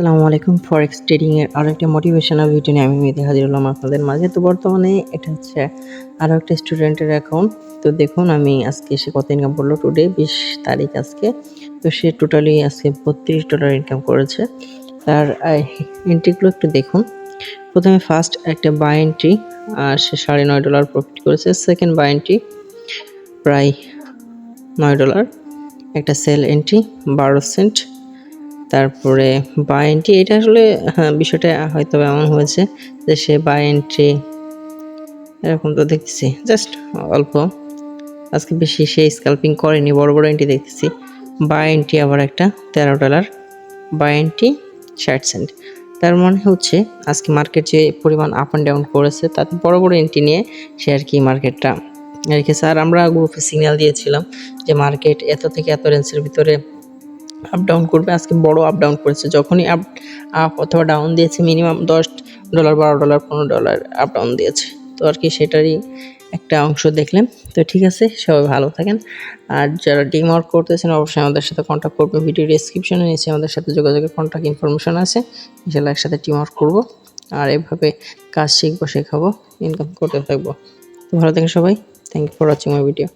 আসসালামু আলাইকুম forex trading এর আরও একটা মোটিভেশনাল ভিডিও নিয়ে আমি মেয়েদি হাজির হলাম আপনাদের মাঝে। তো বর্তমানে এটা হচ্ছে আরও একটা স্টুডেন্টের অ্যাকাউন্ট তো দেখুন, আমি আজকে সে কত ইনকাম করল টুডে বিশ তারিখ আজকে। তো সে টোটালি আজকে বত্রিশ ডলার ইনকাম করেছে। তার এন্ট্রিগুলো একটু দেখুন। প্রথমে ফার্স্ট একটা বাই এন্ট্রি আর সে সাড়ে নয় ডলার প্রফিট করেছে। সেকেন্ড বাই এন্ট্রি প্রায় নয় ডলার একটা সেল এন্ট্রি বারো সেন্ট তারপরে বাই এন্ট্রি এটা আসলে হ্যাঁ বিষয়টা হয়তো এমন হয়েছে যে সে বাই এন্ট্রি এরকম তো দেখতেছি জাস্ট অল্প। আজকে বেশি সে স্কাল্পিং করেনি, বড় বড় এন্ট্রি দেখতেছি। বাই এন্ট্রি আবার একটা, তেরো ডলার বাই এন্ট্রি ষাট সেন্ট তার মানে হচ্ছে, আজকে মার্কেট যে পরিমাণ আপ অ্যান্ড ডাউন করেছে, তাতে বড় বড় এন্ট্রি নিয়ে সে আর কি মার্কেটটা রেখেছে। আর আমরা গ্রুপে সিগন্যাল দিয়েছিলাম যে মার্কেট এত থেকে এত রেঞ্জের ভিতরে আপ ডাউন করবে, আজকে বড় আপ ডাউন করেছে। যখনই আপ আপ অথবা ডাউন দিয়েছে মিনিমাম দশ ডলার বারো ডলার পনেরো ডলার আপ ডাউন দিয়েছে। তো আর কি সেটারই একটা অংশ দেখলেন তো ঠিক আছে, সবাই ভালো থাকেন। আর যারা ডিম ওয়ার্ক করতেছেন অবশ্যই আমাদের সাথে কন্ট্যাক্ট করবে ভিডিও ডিসক্রিপশনে নিচে আমাদের সাথে যোগাযোগের কন্ট্যাক্ট ইনফরমেশন আছে। ইনশাল্লাহ একসাথে টিম ওয়ার্ক করব। আর এভাবে কাজ শিখব, শেখাবো ইনকাম করতে থাকব। তো ভালো থাকেন সবাই। Thank you for watching my video